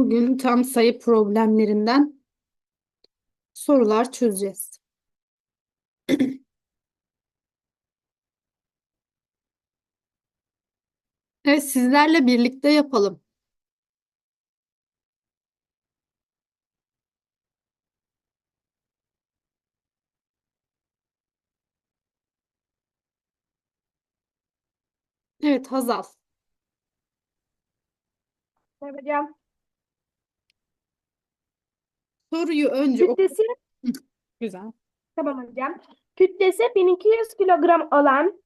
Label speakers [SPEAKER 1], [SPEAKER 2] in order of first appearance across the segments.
[SPEAKER 1] Bugün tam sayı problemlerinden sorular çözeceğiz. Evet, sizlerle birlikte yapalım. Evet, Hazal.
[SPEAKER 2] Merhaba hocam.
[SPEAKER 1] Soruyu önce oku.
[SPEAKER 2] Kütlesi,
[SPEAKER 1] Güzel.
[SPEAKER 2] tamam hocam. Kütlesi 1200 kilogram olan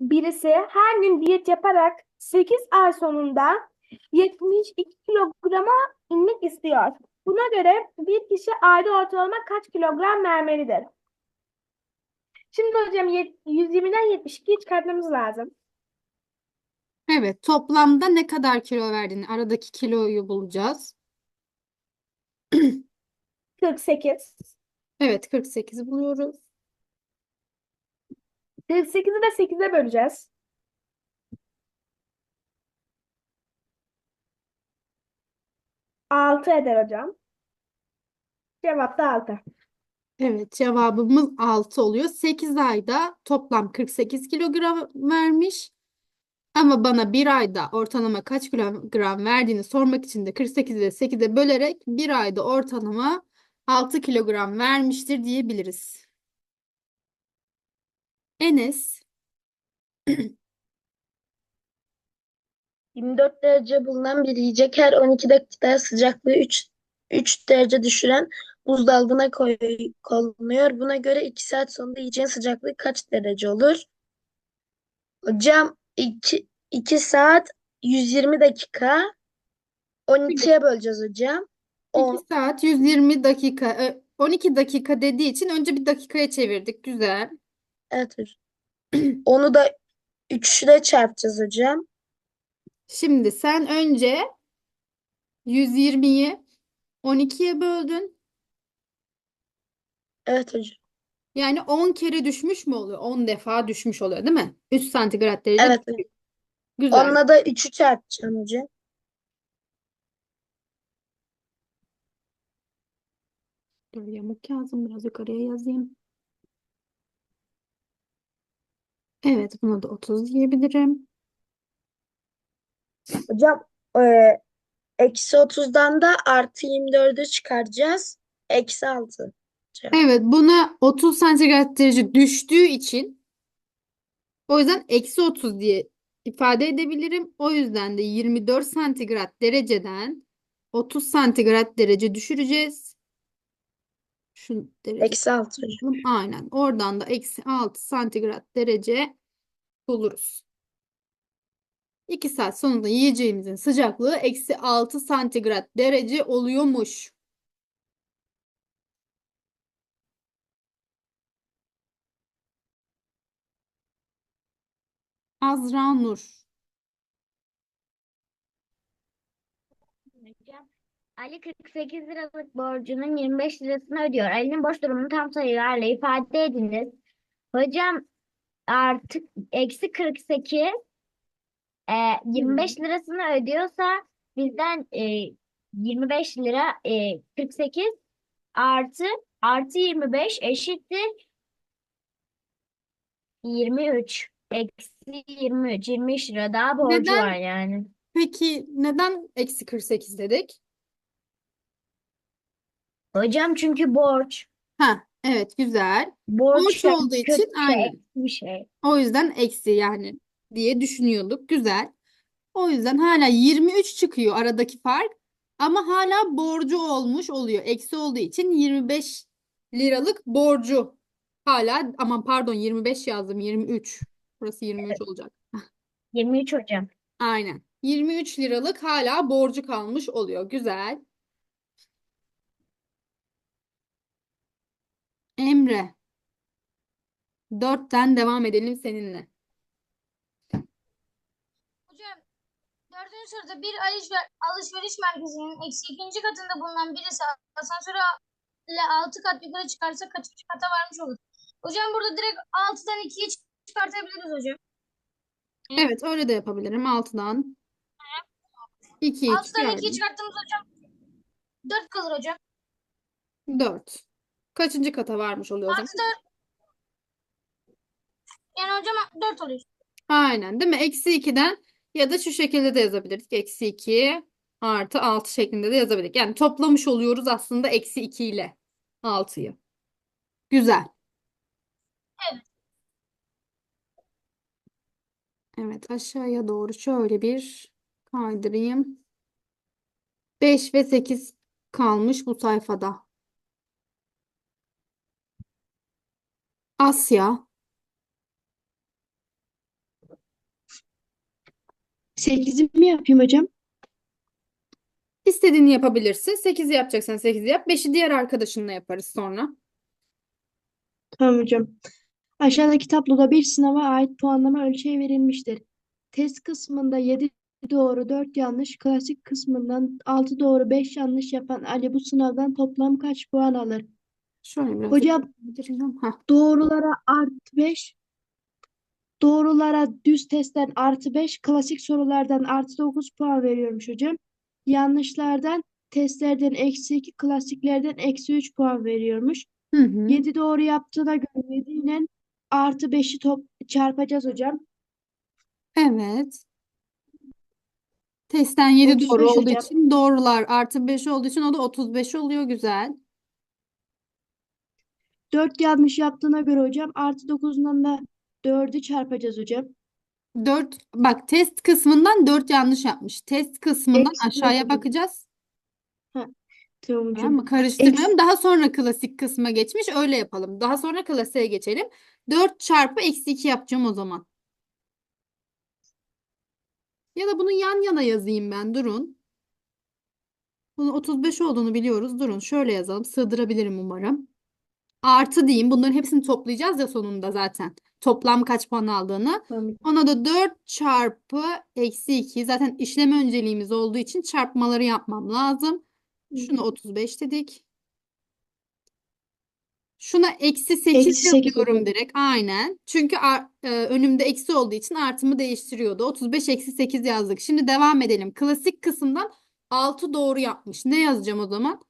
[SPEAKER 2] birisi her gün diyet yaparak 8 ay sonunda 72 kilograma inmek istiyor. Buna göre bir kişi ayda ortalama kaç kilogram vermelidir? Şimdi hocam yet- 120'den 72'yi çıkartmamız lazım.
[SPEAKER 1] Evet, toplamda ne kadar kilo verdiğini, aradaki kiloyu bulacağız.
[SPEAKER 2] 48.
[SPEAKER 1] Evet, 48 buluyoruz.
[SPEAKER 2] 48'i de 8'e böleceğiz. Altı eder hocam. Cevap da 6.
[SPEAKER 1] Evet, cevabımız 6 oluyor. 8 ayda toplam 48 kilogram vermiş. Ama bana bir ayda ortalama kaç kilogram verdiğini sormak için de 48'i de 8'e bölerek bir ayda ortalama 6 kilogram vermiştir diyebiliriz. Enes,
[SPEAKER 3] 24 derece bulunan bir yiyecek her 12 dakikada sıcaklığı 3, 3 derece düşüren buzdolabına koy, konuluyor. Buna göre 2 saat sonunda yiyeceğin sıcaklığı kaç derece olur? Hocam 2, 2 saat 120 dakika 12'ye böleceğiz hocam.
[SPEAKER 1] 2
[SPEAKER 3] On,
[SPEAKER 1] saat 120 dakika, e, 12 dakika dediği için önce bir dakikaya çevirdik. Güzel.
[SPEAKER 3] evet hocam. Onu da 3 ile çarpacağız hocam.
[SPEAKER 1] Şimdi sen önce 120'yi 12'ye böldün.
[SPEAKER 3] Evet hocam.
[SPEAKER 1] Yani 10 kere düşmüş mü oluyor? 10 defa düşmüş oluyor değil mi? 3 santigrat derece
[SPEAKER 3] Evet
[SPEAKER 1] düşüyor.
[SPEAKER 3] hocam.
[SPEAKER 1] Güzel.
[SPEAKER 3] Onunla da 3'ü çarpacağım hocam.
[SPEAKER 1] Dur yamuk yazdım. Biraz yukarıya yazayım. Evet buna da 30 diyebilirim.
[SPEAKER 3] Hocam e, eksi 30'dan da artı 24'ü çıkaracağız. Eksi 6.
[SPEAKER 1] Evet buna 30 santigrat derece düştüğü için o yüzden eksi 30 diye ifade edebilirim. O yüzden de 24 santigrat dereceden 30 santigrat derece düşüreceğiz. Şu derece
[SPEAKER 3] Eksi 6 hocam.
[SPEAKER 1] Aynen. Oradan da eksi 6 santigrat derece buluruz. 2 saat sonunda yiyeceğimizin sıcaklığı eksi 6 santigrat derece oluyormuş. Azra Nur.
[SPEAKER 4] Ali 48 liralık borcunun 25 lirasını ödüyor. Ali'nin borç durumunu tam sayılarla ifade ediniz. Hocam artık eksi 48 e, 25 lirasını ödüyorsa bizden e, 25 lira e, 48 artı artı 25 eşittir 23. Eksi 23. 23 lira daha borcu
[SPEAKER 1] Neden?
[SPEAKER 4] var yani.
[SPEAKER 1] Peki neden eksi 48 dedik?
[SPEAKER 4] Hocam çünkü borç.
[SPEAKER 1] Ha, evet güzel.
[SPEAKER 4] Borç
[SPEAKER 1] Borç olduğu
[SPEAKER 4] kötü
[SPEAKER 1] için
[SPEAKER 4] bir şey,
[SPEAKER 1] aynen.
[SPEAKER 4] eksi bir şey.
[SPEAKER 1] O yüzden eksi yani diye düşünüyorduk. Güzel. O yüzden hala 23 çıkıyor aradaki fark. Ama hala borcu olmuş oluyor. Eksi olduğu için 25 liralık borcu. Hala aman pardon 25 yazdım 23. Burası 23 olacak.
[SPEAKER 4] 23 hocam.
[SPEAKER 1] Aynen. 23 liralık hala borcu kalmış oluyor. Güzel. Emre. 4'ten devam edelim seninle.
[SPEAKER 5] Hocam, dördüncü soruda bir alışver- alışveriş merkezinin eksi ikinci katında bulunan birisi asansörle altı kat yukarı çıkarsa kaçıncı kata varmış olur? Hocam burada direkt altıdan ikiye çıkartabiliriz hocam.
[SPEAKER 1] Evet öyle de yapabilirim. 6'dan 2
[SPEAKER 5] 6'dan 2'yi
[SPEAKER 1] 2
[SPEAKER 5] çıkarttığımız hocam 4 kalır hocam.
[SPEAKER 1] 4. Kaçıncı kata varmış oluyor o zaman?
[SPEAKER 5] Artı 4. Yani hocam 4 oluyor.
[SPEAKER 1] Aynen değil mi? Eksi 2'den ya da şu şekilde de yazabilirdik. Eksi 2 artı 6 şeklinde de yazabilirdik. Yani toplamış oluyoruz aslında eksi 2 ile 6'yı. Güzel.
[SPEAKER 5] Evet.
[SPEAKER 1] Evet aşağıya doğru şöyle bir kaydırayım. 5 ve 8 kalmış bu sayfada. Asya.
[SPEAKER 6] 8'i mi yapayım hocam?
[SPEAKER 1] İstediğini yapabilirsin. 8'i yapacaksan 8'i yap. 5'i diğer arkadaşınla yaparız sonra.
[SPEAKER 6] Tamam hocam. Aşağıdaki tabloda bir sınava ait puanlama ölçeği verilmiştir. Test kısmında 7 doğru 4 yanlış, klasik kısmından 6 doğru 5 yanlış yapan Ali bu sınavdan toplam kaç puan alır?
[SPEAKER 1] Şöyle biraz
[SPEAKER 6] Hocam.
[SPEAKER 1] Heh.
[SPEAKER 6] doğrulara artı 5, doğrulara düz testten artı 5, klasik sorulardan artı 9 puan veriyormuş hocam. Yanlışlardan testlerden eksi 2, klasiklerden eksi 3 puan veriyormuş.
[SPEAKER 1] Hı hı.
[SPEAKER 6] 7 doğru yaptığına göre 7 ile artı 5'i top çarpacağız hocam.
[SPEAKER 1] Evet. Testten 7 doğru
[SPEAKER 6] 35
[SPEAKER 1] olduğu
[SPEAKER 6] hocam.
[SPEAKER 1] için doğrular artı 5 olduğu için o da 35 oluyor. Güzel.
[SPEAKER 6] 4 yanlış yaptığına göre hocam artı 9'dan da 4'ü çarpacağız hocam.
[SPEAKER 1] 4 bak test kısmından 4 yanlış yapmış. Test kısmından
[SPEAKER 6] Eksi
[SPEAKER 1] aşağıya bakacağız.
[SPEAKER 6] Tamam
[SPEAKER 1] Tamam
[SPEAKER 6] hocam.
[SPEAKER 1] mı? Karıştırmayalım.
[SPEAKER 6] Eksi-
[SPEAKER 1] Daha sonra klasik kısma geçmiş. Öyle yapalım. Daha sonra klasiğe geçelim. 4 çarpı eksi 2 yapacağım o zaman. Ya da bunu yan yana yazayım ben. Durun. Bunun 35 olduğunu biliyoruz. Durun. Şöyle yazalım. Sığdırabilirim umarım. Artı diyeyim. Bunların hepsini toplayacağız ya sonunda zaten. Toplam kaç puan aldığını.
[SPEAKER 6] Tamam.
[SPEAKER 1] Ona da 4 çarpı eksi 2. Zaten işlem önceliğimiz olduğu için çarpmaları yapmam lazım. Şunu 35 dedik. Şuna eksi 8
[SPEAKER 6] Eksi sekiz
[SPEAKER 1] yazıyorum direkt. Aynen. Çünkü ar- e, önümde eksi olduğu için artımı değiştiriyordu. 35 eksi 8 yazdık. Şimdi devam edelim. Klasik kısımdan 6 doğru yapmış. Ne yazacağım o zaman?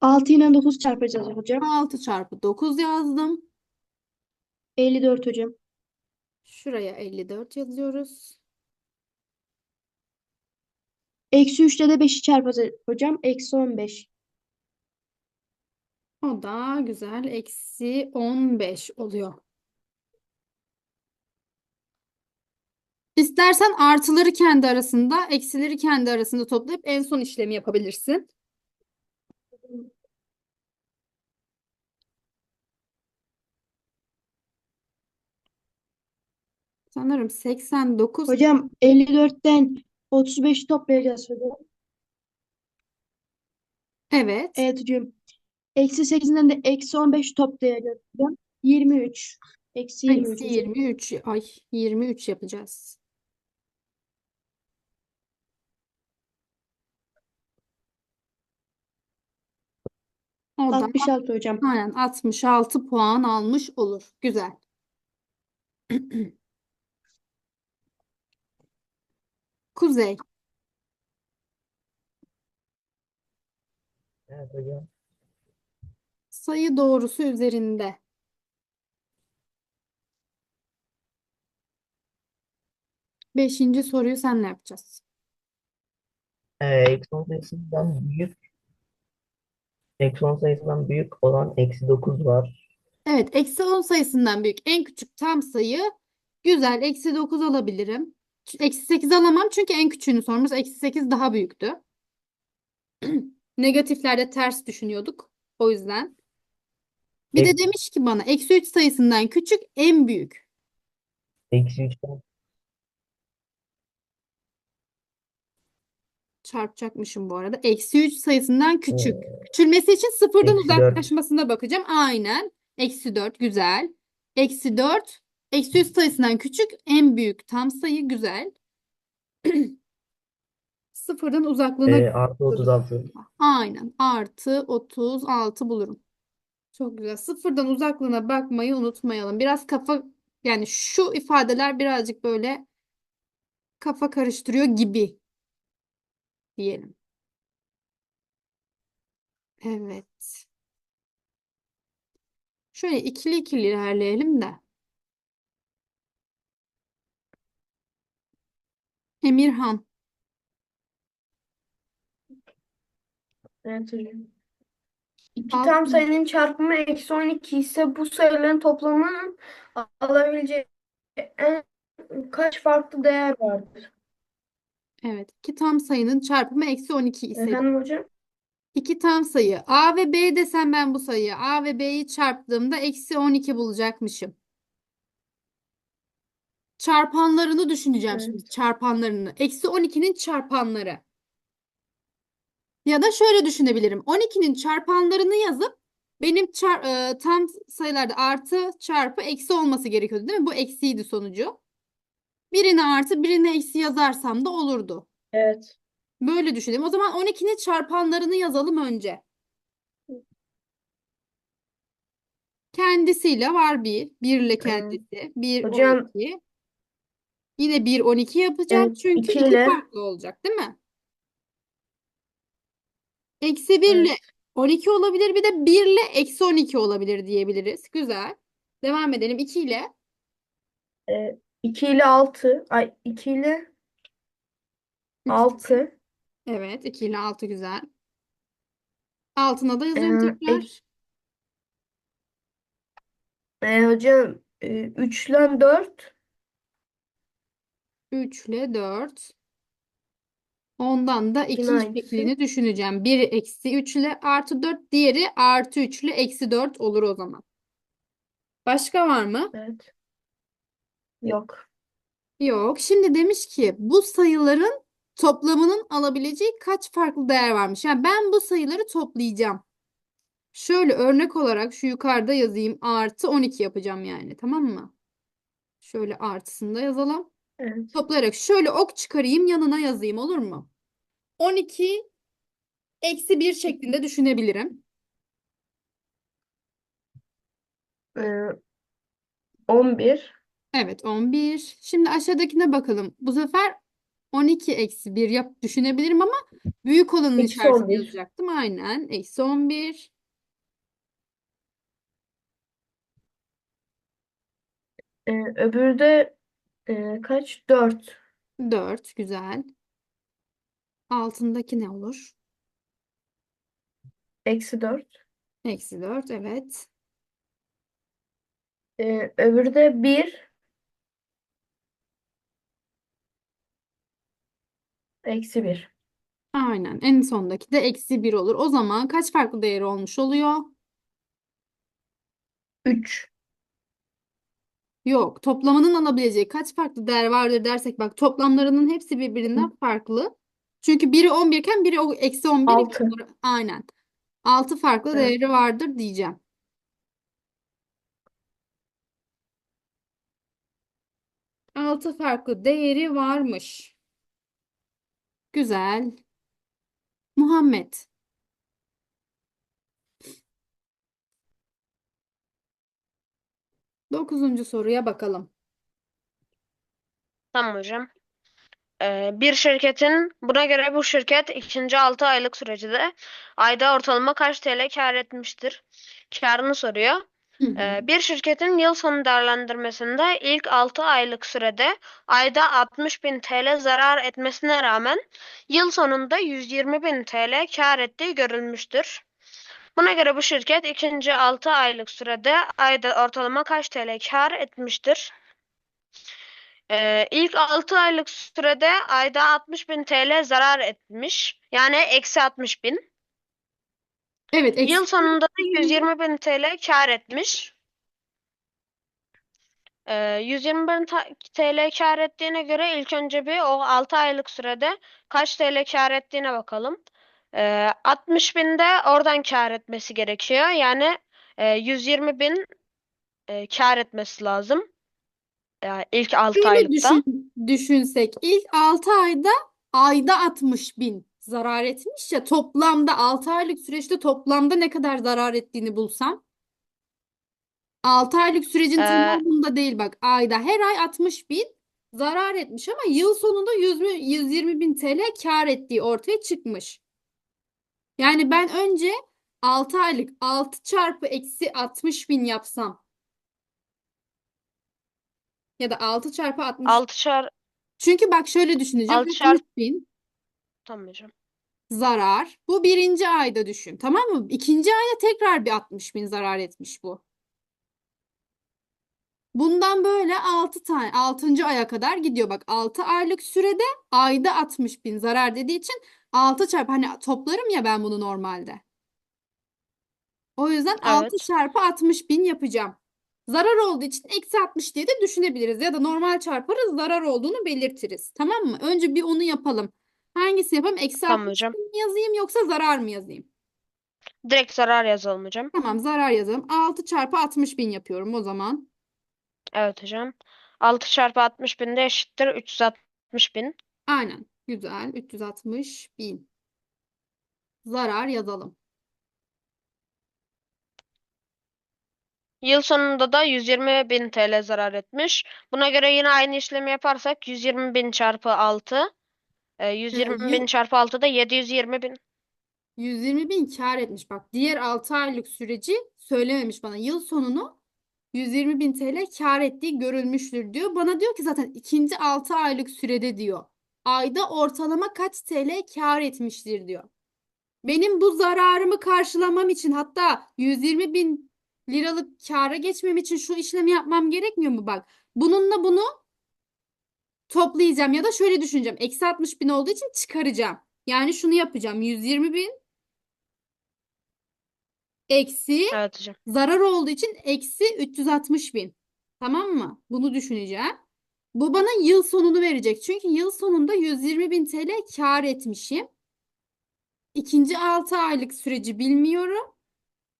[SPEAKER 6] 6 ile 9 çarpacağız hocam.
[SPEAKER 1] 6 çarpı 9 yazdım.
[SPEAKER 6] 54 hocam.
[SPEAKER 1] Şuraya 54 yazıyoruz.
[SPEAKER 6] Eksi 3 ile de 5'i çarpacağız hocam. Eksi 15.
[SPEAKER 1] O da güzel. Eksi 15 oluyor. İstersen artıları kendi arasında, eksileri kendi arasında toplayıp en son işlemi yapabilirsin. Sanırım 89.
[SPEAKER 6] Hocam 54'ten 35 toplayacağız hocam.
[SPEAKER 1] Evet.
[SPEAKER 6] Evet hocam. Eksi 8'den de eksi 15 toplayacağız hocam. 23. Eksi 23
[SPEAKER 1] Eksi
[SPEAKER 6] hocam.
[SPEAKER 1] 23. Ay 23 yapacağız. O da
[SPEAKER 6] 66 hocam.
[SPEAKER 1] aynen 66 puan almış olur. Güzel. Kuzey.
[SPEAKER 7] Evet hocam.
[SPEAKER 1] Sayı doğrusu üzerinde. Beşinci soruyu senle yapacağız.
[SPEAKER 7] Ee, eksi 10 sayısından büyük eksi 10 sayısından büyük olan eksi 9 var.
[SPEAKER 1] Evet, eksi 10 sayısından büyük en küçük tam sayı güzel. Eksi 9 alabilirim. Eksi 8 alamam çünkü en küçüğünü sormuş. Eksi 8 daha büyüktü. Negatiflerde ters düşünüyorduk. O yüzden. Bir de
[SPEAKER 7] Ek-
[SPEAKER 1] demiş ki bana eksi 3 sayısından küçük en büyük.
[SPEAKER 7] Eksi 3'ten
[SPEAKER 1] Çarpacakmışım bu arada. Eksi 3 sayısından küçük. Küçülmesi için sıfırdan
[SPEAKER 7] eksi 4.
[SPEAKER 1] uzaklaşmasına bakacağım. Aynen. Eksi 4 güzel. Eksi 4. Eksi 3 sayısından küçük en büyük tam sayı güzel. Sıfırdan uzaklığına
[SPEAKER 7] Ee, artı 36.
[SPEAKER 1] aynen artı 36 bulurum. Çok güzel. Sıfırdan uzaklığına bakmayı unutmayalım. Biraz kafa yani şu ifadeler birazcık böyle kafa karıştırıyor gibi. diyelim. Evet. Şöyle ikili ikili ilerleyelim de. Emirhan.
[SPEAKER 2] Evet hocam. İki tam sayının çarpımı eksi 12 ise bu sayıların toplamının alabileceği en kaç farklı değer vardır?
[SPEAKER 1] Evet. İki tam sayının çarpımı eksi 12 ise
[SPEAKER 2] Efendim hocam?
[SPEAKER 1] iki tam sayı A ve B desem ben bu sayıyı A ve B'yi çarptığımda eksi 12 bulacakmışım. Çarpanlarını düşüneceğim
[SPEAKER 2] Evet.
[SPEAKER 1] şimdi. Çarpanlarını. Eksi 12'nin çarpanları. Ya da şöyle düşünebilirim. 12'nin çarpanlarını yazıp benim çar- e, tam sayılarda artı çarpı eksi olması gerekiyordu değil mi? Bu eksiydi sonucu. Birine artı birine eksi yazarsam da olurdu.
[SPEAKER 2] Evet.
[SPEAKER 1] Böyle düşünelim. O zaman 12'nin çarpanlarını yazalım önce. Kendisiyle var bir. 1 ile kendisi. 1,
[SPEAKER 2] Hocam-
[SPEAKER 1] 12. Yine 1, 12 yapacağım.
[SPEAKER 2] Evet,
[SPEAKER 1] Çünkü
[SPEAKER 2] iki
[SPEAKER 1] iki
[SPEAKER 2] ile-
[SPEAKER 1] farklı olacak değil mi? Eksi 1 ile
[SPEAKER 2] Evet.
[SPEAKER 1] 12 olabilir. Bir de 1 ile eksi 12 olabilir diyebiliriz. Güzel. Devam edelim. 2 ile
[SPEAKER 2] 2 ile 6. Ay 2 ile 6.
[SPEAKER 1] Evet. 2 ile 6 güzel. Altına da yazıyorum
[SPEAKER 2] Ee,
[SPEAKER 1] tekrar.
[SPEAKER 2] E, hocam 3 ile 4.
[SPEAKER 1] 3 ile 4. Ondan da 2
[SPEAKER 2] aynısı.
[SPEAKER 1] şeklini düşüneceğim. Biri eksi 3 ile artı 4. Diğeri artı 3 ile eksi 4 olur o zaman. Başka var mı?
[SPEAKER 2] Evet. Yok.
[SPEAKER 1] Yok. Şimdi demiş ki bu sayıların toplamının alabileceği kaç farklı değer varmış? Yani ben bu sayıları toplayacağım. Şöyle örnek olarak şu yukarıda yazayım. Artı 12 yapacağım yani. Tamam mı? Şöyle artısını da yazalım.
[SPEAKER 2] Evet.
[SPEAKER 1] Toplayarak şöyle ok çıkarayım yanına yazayım olur mu? 12 eksi 1 şeklinde düşünebilirim.
[SPEAKER 2] E, 11.
[SPEAKER 1] Evet 11. Şimdi aşağıdakine bakalım. Bu sefer 12 eksi 1 yap düşünebilirim ama büyük olanın
[SPEAKER 2] Eksi
[SPEAKER 1] içerisine
[SPEAKER 2] 11.
[SPEAKER 1] yazacaktım. Aynen. Eksi 11.
[SPEAKER 2] E, öbürü de e, kaç? 4.
[SPEAKER 1] 4. Güzel. Altındaki ne olur?
[SPEAKER 2] Eksi 4.
[SPEAKER 1] Eksi 4. Evet.
[SPEAKER 2] E, öbürü de 1. Eksi 1.
[SPEAKER 1] Aynen. En sondaki de eksi 1 olur. O zaman kaç farklı değeri olmuş oluyor?
[SPEAKER 2] 3.
[SPEAKER 1] Yok. Toplamının alabileceği kaç farklı değer vardır dersek bak toplamlarının hepsi birbirinden farklı. Çünkü biri 11 iken biri o eksi 11 iken
[SPEAKER 2] 6.
[SPEAKER 1] doğru- aynen. 6 farklı
[SPEAKER 2] Evet.
[SPEAKER 1] değeri vardır diyeceğim. Altı farklı değeri varmış. Güzel. Muhammed. Dokuzuncu soruya bakalım.
[SPEAKER 8] Tamam hocam. Ee, bir şirketin, buna göre bu şirket ikinci 6 aylık sürecinde ayda ortalama kaç TL kar etmiştir? Karını soruyor.
[SPEAKER 1] Hı hı.
[SPEAKER 8] Ee, bir şirketin yıl sonu değerlendirmesinde ilk 6 aylık sürede ayda 60 bin TL zarar etmesine rağmen yıl sonunda 120 bin TL kar ettiği görülmüştür. Buna göre bu şirket ikinci 6 aylık sürede ayda ortalama kaç TL kar etmiştir? Ee, ilk 6 aylık sürede ayda 60 bin TL zarar etmiş. Yani eksi 60 bin.
[SPEAKER 1] Evet, eksi
[SPEAKER 8] Yıl sonunda da 120 bin TL kar etmiş. Ee, 120 bin TL kar ettiğine göre ilk önce bir o 6 aylık sürede kaç TL kar ettiğine bakalım. Ee, 60 bin de oradan kar etmesi gerekiyor. Yani e, 120 bin e, kar etmesi lazım. Yani ilk 6
[SPEAKER 1] Şöyle
[SPEAKER 8] aylıkta.
[SPEAKER 1] düşün, düşünsek ilk 6 ayda ayda 60 bin zarar etmiş ya toplamda 6 aylık süreçte toplamda ne kadar zarar ettiğini bulsam 6 aylık sürecin
[SPEAKER 8] Ee,
[SPEAKER 1] tamamında değil bak ayda her ay 60 bin zarar etmiş ama yıl sonunda 100, mü- 120 bin TL kar ettiği ortaya çıkmış. Yani ben önce 6 aylık 6 çarpı eksi 60 bin yapsam ya da 6 çarpı 60
[SPEAKER 8] 6 çar
[SPEAKER 1] çünkü bak şöyle düşüneceğim
[SPEAKER 8] 6 çarp
[SPEAKER 1] 60 bin
[SPEAKER 8] tamam hocam.
[SPEAKER 1] zarar bu birinci ayda düşün tamam mı? İkinci ayda tekrar bir 60 bin zarar etmiş bu. Bundan böyle 6 tane 6. aya kadar gidiyor. Bak 6 aylık sürede ayda 60 bin zarar dediği için 6 çarpı hani toplarım ya ben bunu normalde. O yüzden 6
[SPEAKER 8] Evet.
[SPEAKER 1] çarpı 60 bin yapacağım. Zarar olduğu için eksi 60 diye de düşünebiliriz. Ya da normal çarparız zarar olduğunu belirtiriz. Tamam mı? Önce bir onu yapalım. Hangisini yapalım? Eksi
[SPEAKER 8] Tamam
[SPEAKER 1] 60
[SPEAKER 8] hocam.
[SPEAKER 1] bin mi yazayım yoksa zarar mı yazayım?
[SPEAKER 8] Direkt zarar yazalım hocam.
[SPEAKER 1] Tamam zarar yazalım. 6 çarpı 60 bin yapıyorum o zaman.
[SPEAKER 8] Evet hocam. 6 çarpı 60 bin de eşittir 360 bin.
[SPEAKER 1] Aynen. Güzel. 360 bin. Zarar yazalım.
[SPEAKER 8] Yıl sonunda da 120 bin TL zarar etmiş. Buna göre yine aynı işlemi yaparsak 120 bin çarpı 6. E, 120
[SPEAKER 1] yıl-
[SPEAKER 8] bin çarpı 6 da 720 bin.
[SPEAKER 1] 120 bin kar etmiş. Bak diğer 6 aylık süreci söylememiş bana. Yıl sonunu 120 bin TL kar ettiği görülmüştür diyor. Bana diyor ki zaten ikinci 6 aylık sürede diyor. Ayda ortalama kaç TL kar etmiştir diyor. Benim bu zararımı karşılamam için hatta 120 bin liralık kâra geçmem için şu işlemi yapmam gerekmiyor mu? Bak bununla bunu toplayacağım ya da şöyle düşüneceğim. Eksi 60 bin olduğu için çıkaracağım. Yani şunu yapacağım. 120 bin eksi
[SPEAKER 8] Evet hocam.
[SPEAKER 1] zarar olduğu için eksi 360 bin. Tamam mı? Bunu düşüneceğim. Bu bana yıl sonunu verecek. Çünkü yıl sonunda 120 bin TL kar etmişim. İkinci 6 aylık süreci bilmiyorum.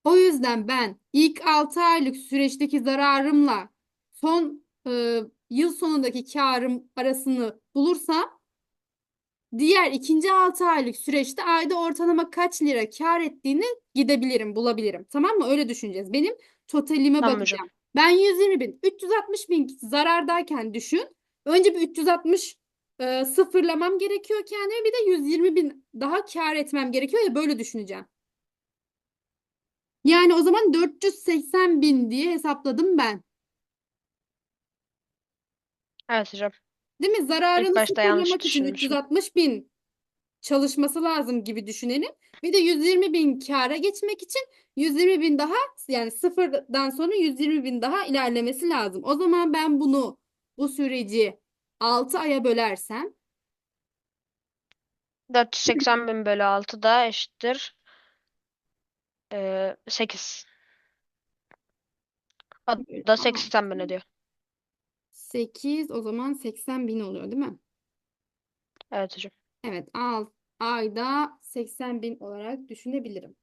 [SPEAKER 1] O yüzden ben ilk 6 aylık süreçteki zararımla son e, yıl sonundaki karım arasını bulursam diğer ikinci 6 aylık süreçte ayda ortalama kaç lira kar ettiğini gidebilirim, bulabilirim. Tamam mı? Öyle düşüneceğiz. Benim totalime
[SPEAKER 8] Tamam hocam.
[SPEAKER 1] bakacağım. Ben 120 bin, 360 bin zarardayken düşün. Önce bir 360 e, sıfırlamam gerekiyor kendime. Bir de 120 bin daha kar etmem gerekiyor ya böyle düşüneceğim. Yani o zaman 480 bin diye hesapladım ben.
[SPEAKER 8] Evet hocam.
[SPEAKER 1] Değil mi? Zararını
[SPEAKER 8] başta yanlış
[SPEAKER 1] sıfırlamak için
[SPEAKER 8] düşünmüşüm.
[SPEAKER 1] 360 bin çalışması lazım gibi düşünelim. Bir de 120 bin kâra geçmek için 120 bin daha yani sıfırdan sonra 120 bin daha ilerlemesi lazım. O zaman ben bunu bu süreci 6 aya bölersem
[SPEAKER 8] 480 bin bölü 6 da eşittir. E, 8. O da
[SPEAKER 1] Tamam.
[SPEAKER 8] 80 bin ediyor.
[SPEAKER 1] 8 o zaman 80 bin oluyor değil mi?
[SPEAKER 8] Evet hocam.
[SPEAKER 1] Evet al, ayda 80 bin olarak düşünebilirim.